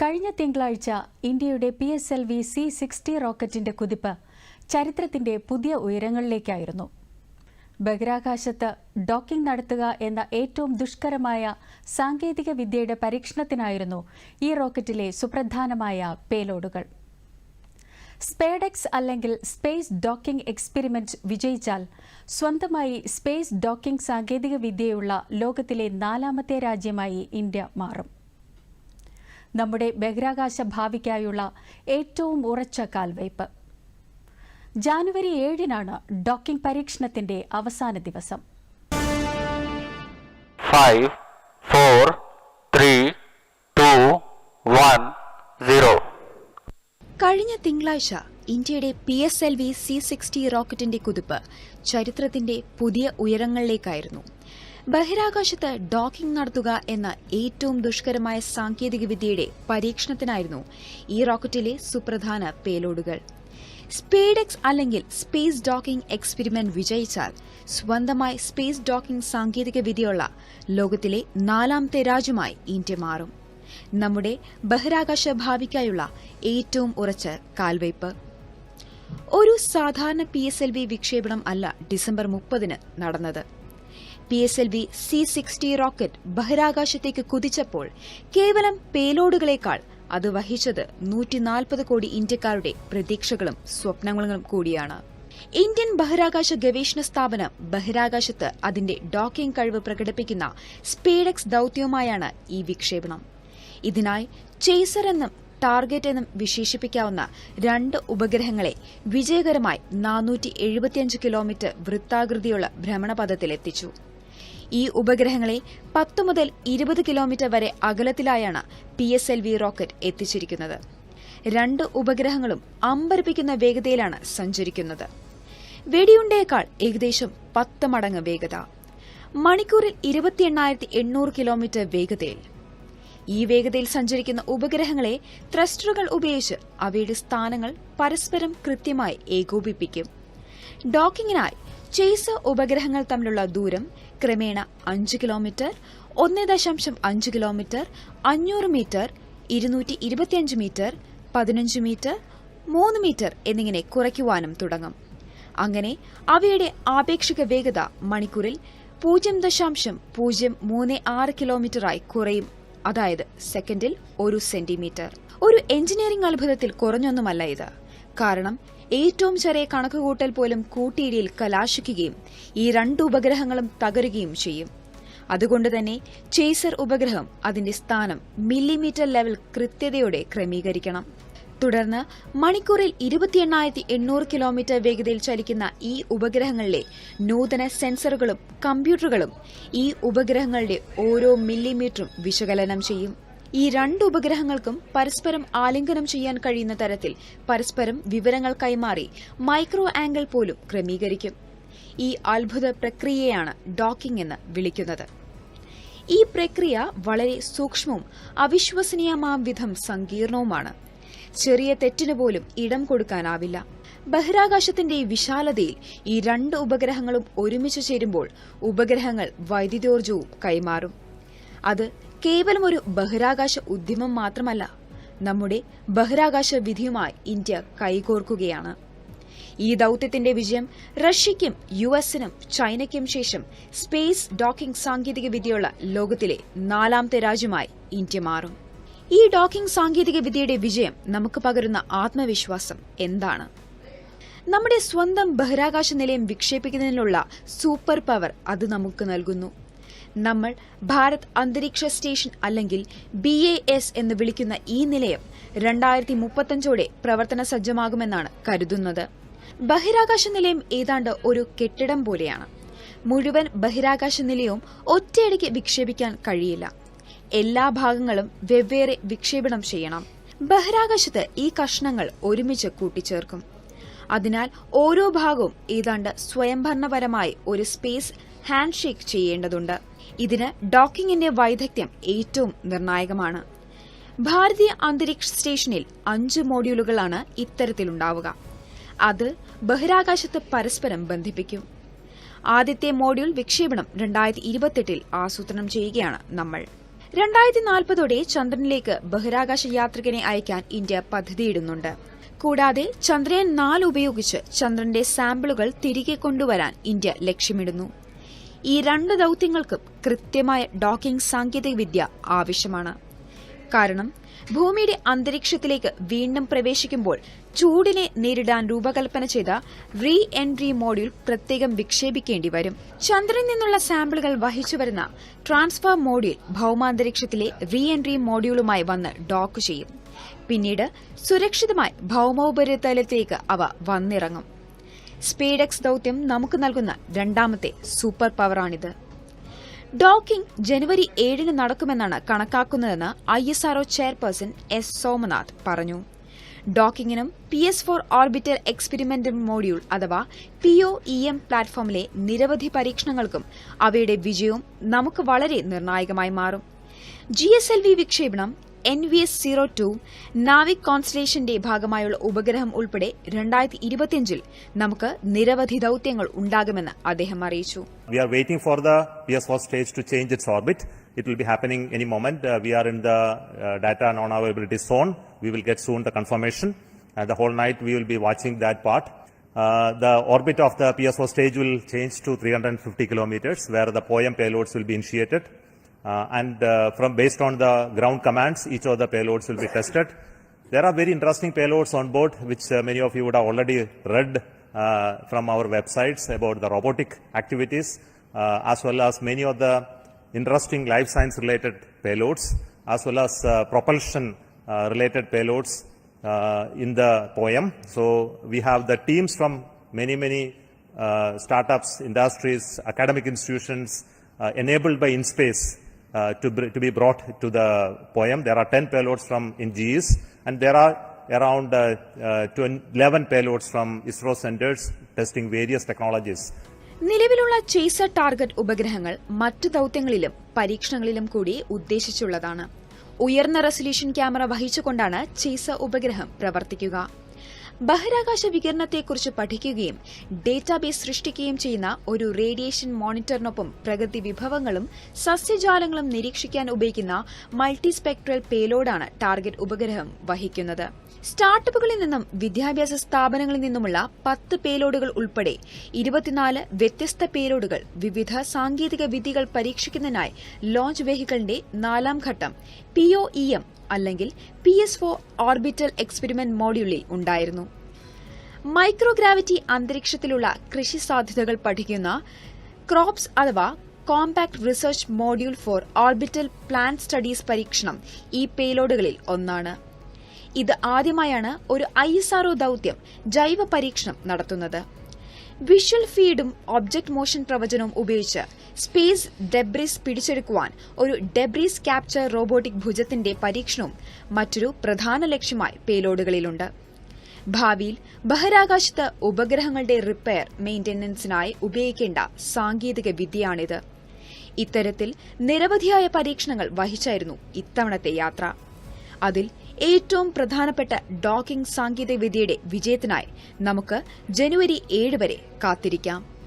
കഴിഞ്ഞ തിങ്കളാഴ്ച ഇന്ത്യയുടെ P S L V C sixty റോക്കറ്റിന്റെ കുതിപ്പ് ചരിത്രത്തിന്റെ പുതിയ ഉയരങ്ങളിലേക്കായിരുന്നു. ബഹിരാകാശത്ത് ഡോക്കിംഗ് നടത്തുക എന്ന ഏറ്റവും ദുഷ്കരമായ സാങ്കേതിക വിദ്യയുടെ പരീക്ഷണത്തിനായിരുന്നു ഈ റോക്കറ്റിലെ സുപ്രധാനമായ പേലോഡുകൾ. സ്പേഡെക്സ് അല്ലെങ്കിൽ സ്പേസ് ഡോക്കിംഗ് എക്സ്പെരിമെന്റ് വിജയിച്ചാൽ സ്വന്തമായി സ്പേസ് ഡോക്കിംഗ് സാങ്കേതിക വിദ്യയുള്ള ലോകത്തിലെ നാലാമത്തെ രാജ്യമായി ഇന്ത്യ മാറും. നമ്മുടെ ബഹിരാകാശ ഭാവിക്കായുള്ള ഏറ്റവും ഉറച്ച കാൽവയ്പ്. ജാനുവരി ഏഴിനാണ് ഡോക്കിംഗ് പരീക്ഷണത്തിന്റെ അവസാന ദിവസം. കഴിഞ്ഞ തിങ്കളാഴ്ച ഇന്ത്യയുടെ P S L V C sixty റോക്കറ്റിന്റെ കുതിപ്പ് ചരിത്രത്തിന്റെ പുതിയ ഉയരങ്ങളിലേക്കായിരുന്നു. ബഹിരാകാശത്ത് ഡോക്കിംഗ് നടത്തുക എന്ന ഏറ്റവും ദുഷ്കരമായ സാങ്കേതികവിദ്യയുടെ പരീക്ഷണത്തിനായിരുന്നു ഈ റോക്കറ്റിലെ സുപ്രധാന പേലോഡുകൾ. സ്പേഡെക്സ് അല്ലെങ്കിൽ സ്പേസ് ഡോക്കിംഗ് എക്സ്പെരിമെന്റ് വിജയിച്ചാൽ സ്വന്തമായി സ്പേസ് ഡോക്കിംഗ് സാങ്കേതിക വിദ്യയുള്ള ലോകത്തിലെ നാലാമത്തെ രാജ്യമായി ഇന്ത്യ മാറും. നമ്മുടെ ബഹിരാകാശ ഭാവിക്കായുള്ള ഏറ്റവും ഉറച്ച കാൽവയ്പ് ഒരു സാധാരണ പി എസ് എൽ വി വിക്ഷേപണം അല്ല ഡിസംബർ മുപ്പതിന് നടന്നത്. P S L V C sixty rocket ബഹിരാകാശത്തേക്ക് കുതിച്ചപ്പോൾ കേവലം പേലോഡുകളേക്കാൾ അത് വഹിച്ചത് നൂറ്റിനാൽപ്പത് കോടി ഇന്ത്യക്കാരുടെ പ്രതീക്ഷകളും സ്വപ്നങ്ങളും കൂടിയാണ്. ഇന്ത്യൻ ബഹിരാകാശ ഗവേഷണ സ്ഥാപനം ബഹിരാകാശത്ത് അതിന്റെ ഡോക്കിംഗ് കഴിവ് പ്രകടിപ്പിക്കുന്ന സ്പേഡെക്സ് ദൌത്യവുമായാണ് ഈ വിക്ഷേപണം. ഇതിനായി ചേസർ എന്നും ടാർഗറ്റ് എന്നും വിശേഷിപ്പിക്കാവുന്ന രണ്ട് ഉപഗ്രഹങ്ങളെ വിജയകരമായി നാനൂറ്റി കിലോമീറ്റർ വൃത്താകൃതിയുള്ള ഭ്രമണപഥത്തിലെത്തിച്ചു. ഈ ഉപഗ്രഹങ്ങളെ പത്തു മുതൽ ഇരുപത് കിലോമീറ്റർ വരെ അകലത്തിലായാണ് P S L V rocket എത്തിച്ചിരിക്കുന്നത്. രണ്ട് ഉപഗ്രഹങ്ങളും അമ്പരപ്പിക്കുന്ന വേഗതയിലാണ് സഞ്ചരിക്കുന്നത്. വെടിയുണ്ടയേക്കാൾ ഏകദേശം പത്ത് മടങ്ങ് വേഗത. മണിക്കൂറിൽ ഇരുപത്തി എണ്ണായിരത്തി എണ്ണൂറ് കിലോമീറ്റർ വേഗതയിൽ. ഈ വേഗതയിൽ സഞ്ചരിക്കുന്ന ഉപഗ്രഹങ്ങളെ ത്രസ്റ്ററുകൾ ഉപയോഗിച്ച് അവയുടെ സ്ഥാനങ്ങൾ പരസ്പരം കൃത്യമായി ഏകോപിപ്പിക്കും. ഡോക്കിങ്ങിനായി ചേസ് ഉപഗ്രഹങ്ങൾ തമ്മിലുള്ള ദൂരം ക്രമേണ അഞ്ച് കിലോമീറ്റർ ഒന്ന് ദശാംശം അഞ്ച് കിലോമീറ്റർ അഞ്ഞൂറ് മീറ്റർ ഇരുന്നൂറ്റി ഇരുപത്തിയഞ്ച് മീറ്റർ പതിനഞ്ച് മീറ്റർ മൂന്ന് മീറ്റർ എന്നിങ്ങനെ കുറയ്ക്കുവാനും തുടങ്ങും. അങ്ങനെ അവയുടെ ആപേക്ഷിക വേഗത മണിക്കൂറിൽ പൂജ്യം ദശാംശം പൂജ്യം മൂന്ന് ആറ് കിലോമീറ്ററായി കുറയും. അതായത് സെക്കൻഡിൽ ഒരു സെന്റിമീറ്റർ. ഒരു എഞ്ചിനീയറിംഗ് അത്ഭുതത്തിൽ കുറഞ്ഞൊന്നുമല്ല ഇത്. കാരണം ഏറ്റവും ചെറിയ കണക്കുകൂട്ടൽ പോലും കൂട്ടിയിടിയിൽ കലാശിക്കുകയും ഈ രണ്ട് ഉപഗ്രഹങ്ങളും തകരുകയും ചെയ്യും. അതുകൊണ്ട് തന്നെ ചേസർ ഉപഗ്രഹം അതിന്റെ സ്ഥാനം മില്ലിമീറ്റർ ലെവൽ കൃത്യതയോടെ ക്രമീകരിക്കണം. തുടർന്ന് മണിക്കൂറിൽ ഇരുപത്തി എണ്ണായിരത്തി എണ്ണൂറ് കിലോമീറ്റർ വേഗതയിൽ ചലിക്കുന്ന ഈ ഉപഗ്രഹങ്ങളിലെ നൂതന സെൻസറുകളും കമ്പ്യൂട്ടറുകളും ഈ ഉപഗ്രഹങ്ങളുടെ ഓരോ മില്ലിമീറ്ററും വിശകലനം ചെയ്യും. ഈ രണ്ട് ഉപഗ്രഹങ്ങൾക്കും പരസ്പരം ആലിംഗനം ചെയ്യാൻ കഴിയുന്ന തരത്തിൽ പരസ്പരം വിവരങ്ങൾ കൈമാറി മൈക്രോ ആംഗിൾ പോലും ക്രമീകരിക്കും. ഈ അത്ഭുത പ്രക്രിയയാണ് ഡോക്കിംഗ് എന്ന് വിളിക്കുന്നത്. ഈ പ്രക്രിയ വളരെ സൂക്ഷ്മവും അവിശ്വസനീയമാം വിധം സങ്കീർണവുമാണ്. ചെറിയ തെറ്റിനു പോലും ഇടം കൊടുക്കാനാവില്ല. ബഹിരാകാശത്തിന്റെ വിശാലതയിൽ ഈ രണ്ട് ഉപഗ്രഹങ്ങളും ഒരുമിച്ച് ചേരുമ്പോൾ ഉപഗ്രഹങ്ങൾ വൈദ്യുതോർജവും കൈമാറും. അത് കേവലം ഒരു ബഹിരാകാശ ഉദ്യമം മാത്രമല്ല നമ്മുടെ ബഹിരാകാശ വിധിയുമായി ഇന്ത്യ കൈകോർക്കുകയാണ്. ഈ ദൌത്യത്തിന്റെ വിജയം റഷ്യയ്ക്കും യു എസിനും ചൈനയ്ക്കും ശേഷം സ്പേസ് ഡോക്കിംഗ് സാങ്കേതിക വിദ്യയുള്ള ലോകത്തിലെ നാലാമത്തെ രാജ്യമായി ഇന്ത്യ മാറും. ഈ ഡോക്കിംഗ് സാങ്കേതിക വിദ്യയുടെ വിജയം നമുക്ക് പകരുന്ന ആത്മവിശ്വാസം എന്താണ്? നമ്മുടെ സ്വന്തം ബഹിരാകാശ നിലയം വിക്ഷേപിക്കുന്നതിനുള്ള സൂപ്പർ പവർ അത് നമുക്ക് നൽകുന്നു. നമ്മൾ ഭാരത് അന്തരീക്ഷ സ്റ്റേഷൻ അല്ലെങ്കിൽ ബി എന്ന് വിളിക്കുന്ന ഈ നിലയം രണ്ടായിരത്തി മുപ്പത്തഞ്ചോടെ പ്രവർത്തന സജ്ജമാകുമെന്നാണ് കരുതുന്നത്. ബഹിരാകാശ നിലയം ഏതാണ്ട് ഒരു കെട്ടിടം പോലെയാണ്. മുഴുവൻ ബഹിരാകാശ നിലയവും ഒറ്റയടിക്ക് വിക്ഷേപിക്കാൻ കഴിയില്ല. എല്ലാ ഭാഗങ്ങളും വെവ്വേറെ വിക്ഷേപണം ചെയ്യണം. ബഹിരാകാശത്ത് ഈ കഷ്ണങ്ങൾ ഒരുമിച്ച് കൂട്ടിച്ചേർക്കും. അതിനാൽ ഓരോ ഭാഗവും ഏതാണ്ട് സ്വയംഭരണപരമായി ഒരു സ്പേസ് ഹാൻഡ് ഷേക്ക് ചെയ്യേണ്ടതുണ്ട്. ഇതിന് ഡോക്കിംഗിന്റെ വൈദഗ്ധ്യം ഏറ്റവും നിർണായകമാണ്. ഭാരതീയ അന്തരീക്ഷ സ്റ്റേഷനിൽ അഞ്ച് മോഡ്യൂളുകളാണ് ഇത്തരത്തിലുണ്ടാവുക. അത് ബഹിരാകാശത്ത് പരസ്പരം ബന്ധിപ്പിക്കും. ആദ്യത്തെ മോഡ്യൂൾ വിക്ഷേപണം രണ്ടായിരത്തി ഇരുപത്തെട്ടിൽ ആസൂത്രണം ചെയ്യുകയാണ് നമ്മൾ. രണ്ടായിരത്തി നാൽപ്പതോടെ ചന്ദ്രനിലേക്ക് ബഹിരാകാശ യാത്രികനെ അയക്കാൻ ഇന്ത്യ പദ്ധതിയിടുന്നുണ്ട്. കൂടാതെ ചന്ദ്രയാൻ നാല് ഉപയോഗിച്ച് ചന്ദ്രന്റെ സാമ്പിളുകൾ തിരികെ കൊണ്ടുവരാൻ ഇന്ത്യ ലക്ഷ്യമിടുന്നു. ഈ രണ്ട് ദൌത്യങ്ങൾക്കും കൃത്യമായ ഡോക്കിംഗ് സാങ്കേതികവിദ്യ ആവശ്യമാണ്. കാരണം ഭൂമിയുടെ അന്തരീക്ഷത്തിലേക്ക് വീണ്ടും പ്രവേശിക്കുമ്പോൾ ചൂടിനെ നേരിടാൻ രൂപകൽപ്പന ചെയ്ത റീ എൻട്രി മോഡ്യൂൾ പ്രത്യേകം വിക്ഷേപിക്കേണ്ടി വരും. ചന്ദ്രനിൽ നിന്നുള്ള സാമ്പിളുകൾ വഹിച്ചുവരുന്ന ട്രാൻസ്ഫർ മോഡ്യൂൾ ഭൌമാന്തരീക്ഷത്തിലെ റീ എൻട്രി മോഡ്യൂളുമായി വന്ന് ഡോക്ക് ചെയ്യും. പിന്നീട് സുരക്ഷിതമായി ഭൌമോപരിതലത്തിലേക്ക് അവ വന്നിറങ്ങും. സ്പേഡെക്സ് ദൌത്യം നമുക്ക് നൽകുന്ന രണ്ടാമത്തെ സൂപ്പർ പവറാണിത്. ഡോക്കിംഗ് ജനുവരി ഏഴിന് നടക്കുമെന്നാണ് കണക്കാക്കുന്നതെന്ന് I S R O chairperson S Somanath പറഞ്ഞു. ഡോക്കിങ്ങിനും P S four orbital experimental module അഥവാ പി ഒ ഇ എം പ്ലാറ്റ്ഫോമിലെ നിരവധി പരീക്ഷണങ്ങൾക്കും അവയുടെ വിജയവും നമുക്ക് വളരെ നിർണായകമായി മാറും. ജി എസ് എൽ വി വിക്ഷേപണം N V S zero two NavIC കോൺസ്റ്റലേഷന്റെ ഭാഗമായുള്ള ഉപഗ്രഹം ഉൾപ്പെടെ രണ്ടായിരത്തി ഇരുപത്തിയഞ്ചിൽ നമുക്ക് നിരവധി ദൌത്യങ്ങൾ ഉണ്ടാകുമെന്ന് അദ്ദേഹം അറിയിച്ചു are waiting for the PS4 stage to change its orbit. It will be happening any moment. Uh, we are in the uh, data non-availability zone. We will get soon the confirmation. Uh, the whole night we will be watching that part. Uh, the orbit of the PS4 stage will change to 350 kilometers, where the POEM payloads will be initiated. Uh, and uh, from based on the ground commands, each of the payloads will be tested. There are very interesting payloads on board, which uh, many of you would have already read from our websites about the robotic activities, as well as many of the interesting life science related payloads, as well as propulsion related payloads uh, in the poem. So we have the teams from many, many uh, startups, industries, academic institutions, uh, enabled by InSpace uh, to, to be brought to the poem. There are 10 payloads from NGEs, and there are around uh, uh, 20 11 payloads from ISRO centers testing various technologies. നിലവിലുള്ള chaser target ഉപഗ്രഹങ്ങൾ മറ്റു ദൌത്യങ്ങളിലും പരീക്ഷണങ്ങളിലും കൂടി ഉദ്ദേശിച്ചുള്ളതാണ് ഉയർന്ന resolution camera വഹിച്ചുകൊണ്ടാണ് chaser ഉപഗ്രഹം പ്രവർത്തിക്കുക ബഹിരാകാശ വികിരണത്തെക്കുറിച്ച് പഠിക്കുകയും ഡേറ്റാബേസ് സൃഷ്ടിക്കുകയും ചെയ്യുന്ന ഒരു റേഡിയേഷൻ മോണിറ്ററിനൊപ്പം പ്രകൃതി വിഭവങ്ങളും സസ്യജാലങ്ങളും നിരീക്ഷിക്കാൻ ഉപയോഗിക്കുന്ന മൾട്ടിസ്പെക്ട്രൽ പേലോഡാണ് ടാർഗറ്റ് ഉപഗ്രഹം വഹിക്കുന്നത്. സ്റ്റാർട്ടപ്പുകളിൽ നിന്നും വിദ്യാഭ്യാസ സ്ഥാപനങ്ങളിൽ നിന്നുമുള്ള പത്ത് പേലോഡുകൾ ഉൾപ്പെടെ ഇരുപത്തിനാല് വ്യത്യസ്ത പേലോഡുകൾ വിവിധ സാങ്കേതിക വിദ്യകൾ പരീക്ഷിക്കുന്നതിനായി ലോഞ്ച് വെഹിക്കിളിന്റെ നാലാം ഘട്ടം പി ഒ ഇ എം അല്ലെങ്കിൽ P S four orbital experiment മോഡ്യൂളിൽ ഉണ്ടായിരുന്നു. മൈക്രോഗ്രാവിറ്റി അന്തരീക്ഷത്തിലുള്ള കൃഷി സാധ്യതകൾ പഠിക്കുന്ന ക്രോപ്സ് അഥവാ compact research module for orbital plant studies പരീക്ഷണം ഈ പേലോഡുകളിൽ ഒന്നാണ്. ഇത് ആദ്യമായാണ് ഒരു ഐ എസ് ആർഒ ദൌത്യം ജൈവ പരീക്ഷണം നടത്തുന്നത്. വിഷ്വൽ ഫീഡും ഒബ്ജക്ട് മോഷൻ പ്രവചനവും ഉപയോഗിച്ച് സ്പേസ് ഡെബ്രിസ് പിടിച്ചെടുക്കുവാൻ ഒരു ഡെബ്രിസ് ക്യാപ്ചർ റോബോട്ടിക് ഭുജത്തിന്റെ പരീക്ഷണവും മറ്റൊരു പ്രധാന ലക്ഷ്യമായി പേലോഡുകളിലുണ്ട്. ഭാവിയിൽ ബഹിരാകാശത്ത് ഉപഗ്രഹങ്ങളുടെ റിപ്പയർ മെയിന്റനൻസിനായി ഉപയോഗിക്കേണ്ട സാങ്കേതിക വിദ്യയാണിത്. ഇത്തരത്തിൽ നിരവധിയായ പരീക്ഷണങ്ങൾ വഹിച്ചായിരുന്നു ഇത്തവണത്തെ യാത്ര. അതിൽ ഏറ്റവും പ്രധാനപ്പെട്ട ഡോക്കിംഗ് സാങ്കേതികവിദ്യയുടെ വിജയത്തിനായി നമുക്ക് ജനുവരി ഏഴ് വരെ കാത്തിരിക്കാം.